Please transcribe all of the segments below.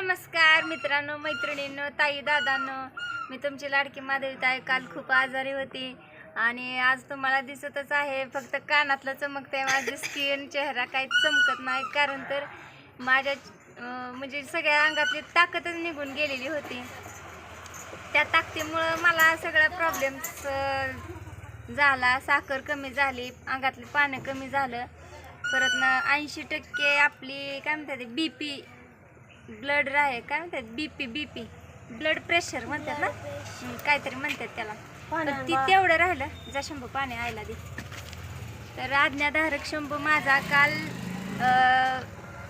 नमस्कार मित्रांनो मैत्रिणींनो ताई दादांनो. मी तुमची लाडकी माधवी ताई. काल खूप आजारी होती आणि आज तुम्हाला दिसतच आहे. फक्त कानातलं चमकतंय. माझी स्किन चेहरा काही चमकत नाही. कारण तर माझ्या म्हणजे सगळ्या अंगातली ताकदच निघून गेलेली होती. त्या ताकदीमुळं मला सगळा प्रॉब्लेम्स झाला. साखर कमी झाली. अंगातलं पाणी कमी झालं. परत ना ऐंशी टक्के आपली काय म्हणतात बी पी ब्लड राहे काय म्हणतात? B P B P blood pressure म्हणतात ना? काहीतरी म्हणतात त्याला. तर ती तेवढं राहिलं जा शंभू पाणी आयला दे. तर आज्ञाधारक शंभू माझा काल अं,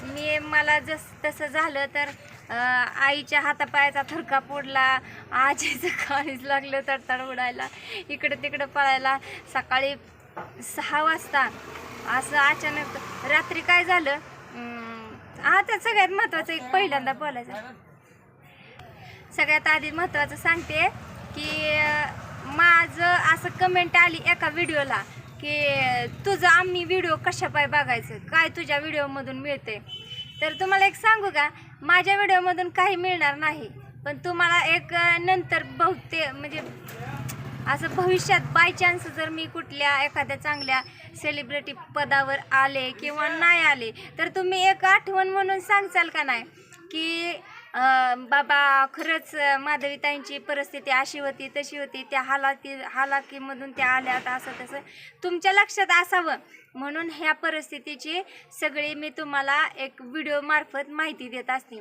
मी मला जस तसं झालं तर अं, आईच्या हातापायाचा थरका फोडला आजीचं काळीच लागलं तडतड उडायला इकडं तिकडं पळायला. सकाळी सहा वाजता असं अचानक रात्री काय झालं? अं, हा तर सगळ्यात महत्त्वाचं एक पहिल्यांदा बोलायचं. सगळ्यात आधी महत्त्वाचं सांगते की माझं असं कमेंट आली एका व्हिडिओला की तुझं आम्ही व्हिडिओ कशा पाय बघायचं? काय तुझ्या व्हिडिओमधून मिळते तर तुम्हाला एक सांगू का? माझ्या व्हिडिओमधून काही मिळणार नाही. पण तुम्हाला एक नंतर बहुते म्हणजे असं भविष्यात बाय चान्स जर मी कुठल्या एखाद्या चांगल्या सेलिब्रिटी पदावर आले किंवा नाही आले तर तुम्ही एक आठवण म्हणून सांगचाल का नाही? की बाबा खरंच माधवीताईंची परिस्थिती अशी होती तशी होती त्या हालाकी हालाकीमधून त्या आल्या आल्यात असं तसं. तुमच्या लक्षात असावं. म्हणून ह्या परिस्थितीची सगळी मी तुम्हाला एक व्हिडिओमार्फत माहिती देत असते.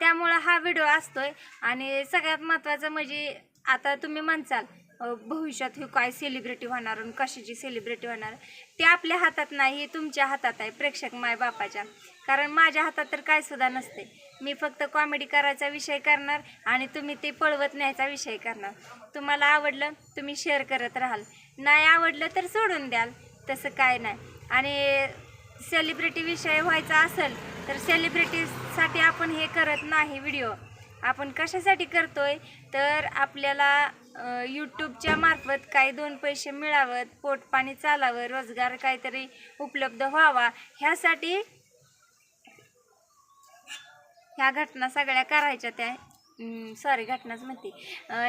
त्यामुळं हा व्हिडिओ असतोय आणि सगळ्यात महत्त्वाचं म्हणजे आता तुम्ही म्हणसाल भविष्यात हे काय सेलिब्रिटी होणार आणि कशाची सेलिब्रिटी होणार ते आपल्या हातात नाही हे तुमच्या हातात आहे प्रेक्षक माय बापाच्या. कारण माझ्या हातात तर काय सुद्धा नसते. मी फक्त कॉमेडी करायचा विषय करणार आणि तुम्ही ते पळवत न्यायचा विषय करणार. तुम्हाला आवडलं तुम्ही शेअर करत राहाल. नाही आवडलं तर सोडून द्याल. तसं काय नाही. आणि सेलिब्रिटी विषय व्हायचा असेल तर सेलिब्रिटीसाठी आपण हे करत नाही व्हिडिओ आपण कशासाठी करतोय? तर आपल्याला यूट्यूबच्या मार्फत काही दोन पैसे मिळावं पोटपाणी चालावं रोजगार काहीतरी उपलब्ध व्हावा ह्यासाठी ह्या घटना सगळ्या करायच्या त्या सॉरी घटनाच म्हणते.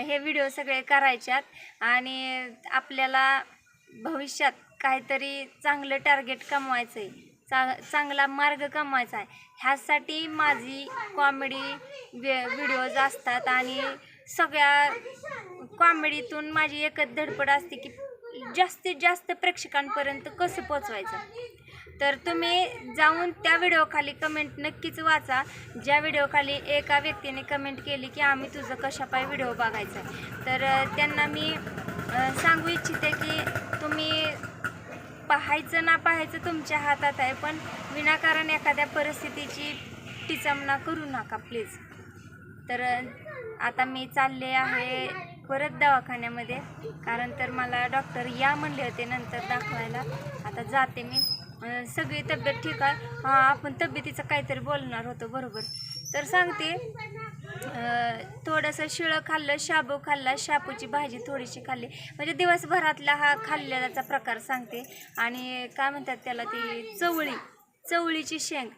हे व्हिडिओ सगळे करायच्यात आणि आपल्याला भविष्यात काहीतरी चांगलं टार्गेट कमवायचं आहे चा चांगला मार्ग कमवायचा आहे. ह्यासाठी माझी कॉमेडी व्हिडिओज असतात आणि सगळ्या कॉमेडीतून माझी एकच धडपड असते की जास्तीत जास्त प्रेक्षकांपर्यंत कसं पोचवायचं तर तुम्ही जाऊन त्या व्हिडिओखाली कमेंट नक्कीच वाचा. ज्या व्हिडिओखाली एका व्यक्तीने कमेंट केली की आम्ही तुझं कशापाय व्हिडिओ बघायचा आहे. तर त्यांना मी सांगू इच्छिते की तुम्ही पाहायचं ना पाहायचं तुमच्या हातात आहे पण विनाकारण एखाद्या परिस्थितीची टिचमना करू नका प्लीज तर आता मी चालले आहे परत दवाखान्यामध्ये. कारण तर मला डॉक्टर या म्हणले होते नंतर दाखवायला. आता जाते मी. सगळी तब्येत ठीक आहे. हां आपण तब्येतीचं काहीतरी बोलणार होतो बरोबर. तर सांगते थोडंसं शिळं खाल्लं शाबू खाल्ला शापूची भाजी थोडीशी खाल्ली. म्हणजे दिवसभरातला हा खाल्ल्याचा प्रकार सांगते. आणि काय म्हणतात त्याला ती चवळी चवळीची शेंग.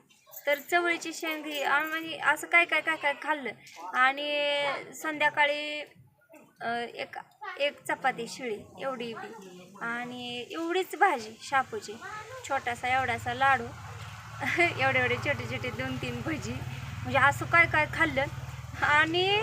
तर चवळीची शेंग ही म्हणजे असं काय काय काय काय खाल्लं? आणि संध्याकाळी एक एक चपाती शिळी एवढी बी. आणि एवढीच भाजी शापूची. छोटासा एवढासा लाडू. एवढे एवढे छोटे छोटे दोन तीन भजी. म्हणजे असं काय काय खाल्लं? आणि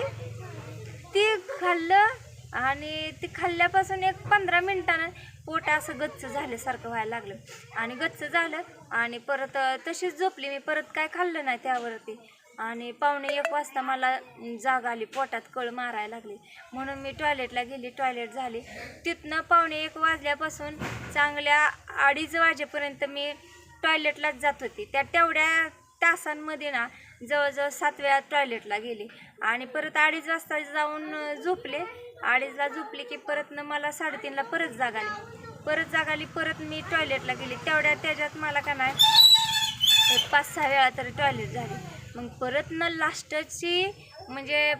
ती खाल्लं आणि ती खाल्ल्यापासून एक पंधरा मिनटानं पोट असं गच्च झाल्यासारखं व्हायला लागलं. आणि गच्च झालं आणि परत तशीच झोपली. मी परत काय खाल्लं नाही त्यावरती. आणि पावणे एक वाजता मला जाग आली पोटात कळ मारायला लागली. म्हणून मी टॉयलेटला गेली. टॉयलेट झाली. तिथनं पावणे एक वाजल्यापासून चांगल्या अडीच वाजेपर्यंत मी टॉयलेटलाच जात होती. त्या तेवढ्या तासांमध्ये ना जवळजवळ सात वेळा टॉयलेटला गेली. आणि परत अडीच वाजता जाऊन झोपले. अडीचला झोपली की परत न मला साडेतीनला परत जाग आली. परत जाग आली परत मी टॉयलेटला गेली. तेवढ्या त्याच्यात मला का नाही एक पाच सहा वेळा तरी टॉयलेट झाली. मग परत न लास्टची म्हणजे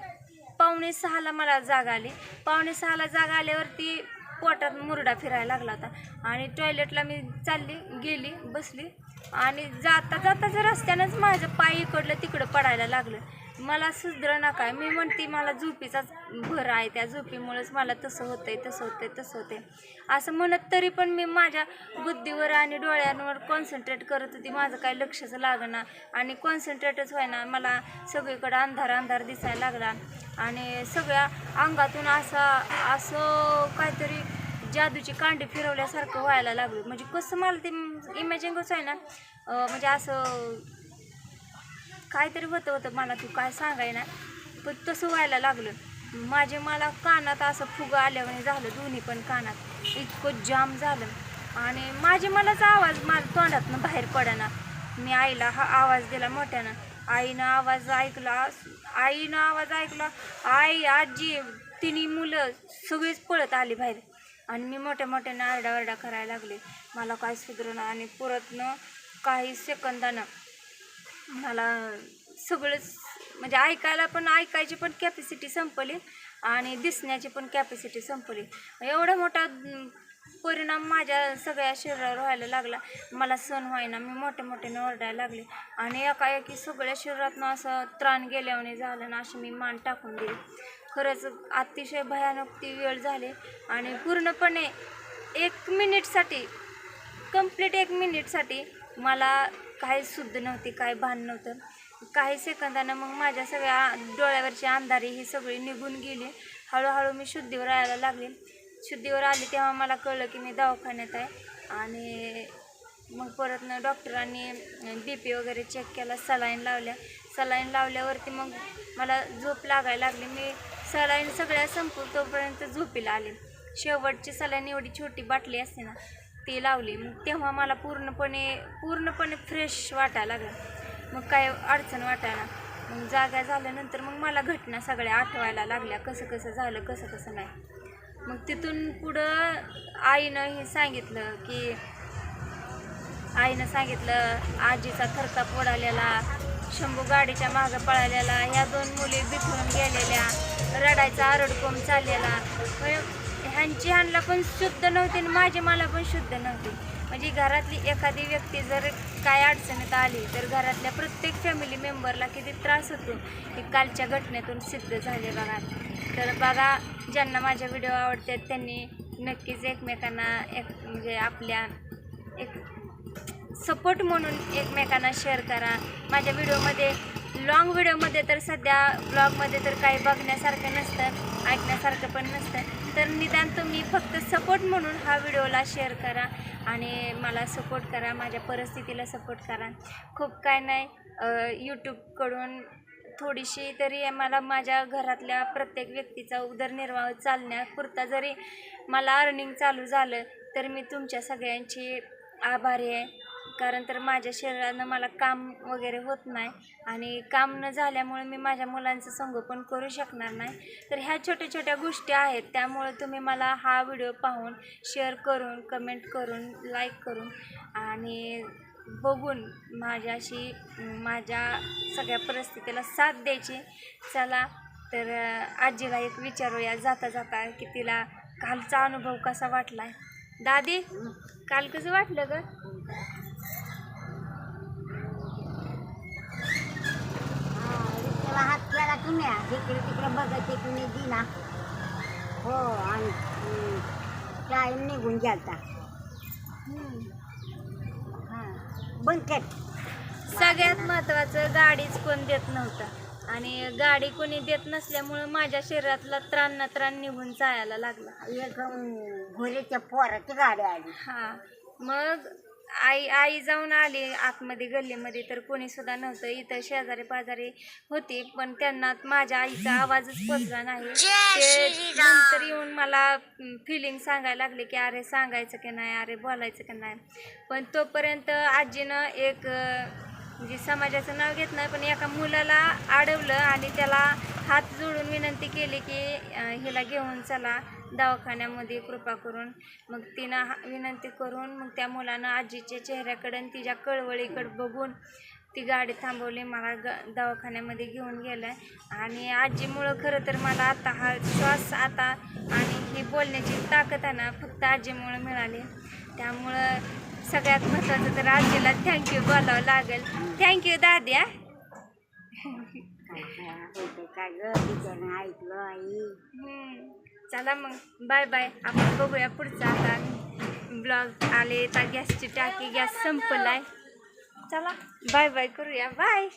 पावणे सहाला मला जाग आली. पावणे सहाला जाग आल्यावरती पोटात मुरडा फिरायला लागला होता. आणि टॉयलेटला मी चालली गेली बसली. आणि जाता जाताच रस्त्यानंच माझं पाय इकडलं तिकडं पडायला लागलं. मला सुधरणा काय मी म्हणते मला झोपीचाच भर आहे. त्या झोपीमुळेच मला तसं होतंय तसं होतंय तसं होतंय. असं म्हणत तरी पण मी माझ्या बुद्धीवर आणि डोळ्यांवर कॉन्सन्ट्रेट करत होती. माझं काही लक्षच लागना आणि कॉन्सन्ट्रेटच व्हायना. मला सगळीकडं अंधार अंधार दिसायला लागला. आणि सगळ्या अंगातून असा असं काहीतरी जादूची कांडी फिरवल्यासारखं व्हायला लागलं. म्हणजे कसं मला ते इमॅजिंगच आहे ना म्हणजे असं काहीतरी होतं होतं मला तू काय सांगाय ना पण तसं व्हायला लागलं. माझे मला कानात असं फुगं आल्यामुळे झालं दोन्ही पण कानात. इतकं जाम झालं. आणि माझे मलाच आवाज माझ्या तोंडातनं बाहेर पडेना. मी आईला हा आवाज दिला मोठ्यानं. आईनं आवाज ऐकला आईनं आवाज ऐकला. आई आजी तिन्ही मुलं सगळीच पळत आली बाहेर. आणि मी मोठ्या मोठ्यानं आरडाओरडा करायला लागले. मला काय सुधरणं आणि परतनं काही सेकंदानं मला सगळंच म्हणजे ऐकायला पण ऐकायची पण कॅपॅसिटी संपली आणि दिसण्याची पण कॅपॅसिटी संपली. एवढा मोठा परिणाम माझ्या सगळ्या शरीरावर व्हायला लागला. मला सण व्हायना मी मोठ्या मोठ्याने ओरडायला लागले आणि एकाएकी सगळ्या शरीरातनं असं त्राण गेल्याने झालं ना अशी मी मान टाकून दिली. खरंच अतिशय भयानक ती वेळ झाली आणि पूर्णपणे एक मिनिटसाठी कंप्लीट एक मिनिटसाठी मला काही शुद्ध नव्हती काही भान नव्हतं. काही सेकंदानं मग माझ्या सगळ्या डोळ्यावरची अंधारी ही सगळी निघून गेली. हळूहळू मी शुद्धीवर यायला लागले. शुद्धीवर आली तेव्हा मला कळलं की मी दवाखान्यात आहे. आणि मग परत डॉक्टरांनी बी पी वगैरे चेक केला सलाईन लावल्या. सलाईन लावल्यावरती मग मला झोप लागायला लागली. मी सलाईन सगळ्या संपू तोपर्यंत झोपीला आले. शेवटची सलाईन एवढी छोटी बाटली असते ना ती लावली. मग तेव्हा मला पूर्णपणे पूर्णपणे फ्रेश वाटायला लागलं. मग काय अडचण वाटायला. मग जागा झाल्यानंतर मग मला घटना सगळ्या आठवायला लागल्या. कसं कसं झालं कसं कसं नाही. मग तिथून पुढं आईनं हे सांगितलं की आईनं सांगितलं आजीचा थरकाप उडालेला शंभू गाडीच्या मागं पळालेला ह्या दोन मुली बिथरून गेलेल्या रडायचा आरडकोम चाललेला. ह्यांची ह्यांना पण शुद्ध नव्हती आणि माझी मला पण शुद्ध नव्हती. म्हणजे घरातली एखादी व्यक्ती जर काय अडचणीत आली तर घरातल्या प्रत्येक फॅमिली मेंबरला किती त्रास होतो हे कालच्या घटनेतून सिद्ध झाले बघा. तर बघा ज्यांना माझ्या व्हिडिओ आवडतात त्यांनी नक्कीच एकमेकांना एक म्हणजे आपल्या एक सपोर्ट म्हणून एकमेकांना शेअर करा. माझ्या व्हिडिओमध्ये लॉंग व्हिडिओमध्ये तर सध्या ब्लॉगमध्ये तर काही बघण्यासारखं नसतं ऐकण्यासारखं पण नसतं. तर निदान तुम्ही फक्त सपोर्ट म्हणून हा व्हिडिओला शेअर करा आणि मला सपोर्ट करा माझ्या परिस्थितीला सपोर्ट करा. खूप काय नाही यूट्यूबकडून थोडीशी तरी मला माझ्या घरातल्या प्रत्येक व्यक्तीचा उदरनिर्वाह चालण्यापुरता जरी मला अर्निंग चालू झालं तर मी तुमच्या सगळ्यांची आभारी आहे. कारण तर माझ्या शरीरानं मला काम वगैरे होत नाही आणि काम न झाल्यामुळे मी माझ्या मुलांचं संगोपन करू शकणार नाही. तर ह्या छोट्या छोट्या गोष्टी आहेत त्यामुळे तुम्ही मला हा व्हिडिओ पाहून शेअर करून कमेंट करून लाईक करून आणि बघून माझ्याशी माझ्या सगळ्या परिस्थितीला साथ द्यायची. चला तर आजीला एक विचारूया जाता जाता की तिला कालचा अनुभव कसा वाटलाय? दादी काल कसं वाटलं ग? त्याला हात केला की नाही इकडे तिकडे की नाही दिना हो आणि टाईम निघून गेलता. हां बंद कर. सगळ्यात महत्वाचं गाडीच कोण देत नव्हतं. आणि गाडी कोणी देत नसल्यामुळं माझ्या शरीरातला त्राण ना त्राण निघून जायला लागला. एक घोड्याच्या पोराची गाडी आली. हा मग आई आई जाऊन आली आतमध्ये गल्लीमध्ये तर कोणी सुद्धा नव्हतं. इथं शेजारी पाजारी होती पण त्यांना माझ्या आईचा आवाजच पोचला नाही. ते नंतर येऊन मला फिलिंग सांगायला लागले की अरे सांगायचं की नाही? अरे बोलायचं की नाही? पण तोपर्यंत आजीनं एक म्हणजे समाजाचं नाव घेत नाही पण एका मुलाला अडवलं आणि त्याला हात जोडून विनंती केली की हिला घेऊन चला. दवाखान्यामध्ये कृपा करून मग तिनं हा- विनंती करून मग त्या मुलानं आजीच्या चेहऱ्याकडे आणि तिच्या कळवळीकडे बघून ती गाडी थांबवली मला ग दवाखान्यामध्ये घेऊन गेलं. आणि आजीमुळं खरं तर मला आता हा श्वास आता आणि ही बोलण्याची ताकद आहे ना फक्त आजीमुळं मिळाली. त्यामुळं सगळ्यात महत्त्वाचं तर आजीला थँक्यू बोलावं लागेल. थँक्यू दाद्या काय ग ऐकलं आई. चला मग. बाय बाय आपण बघूया पुढचा आता ब्लॉग आले तर गॅसची टाकी गॅस संपलाय. चला. बाय बाय करूया. बाय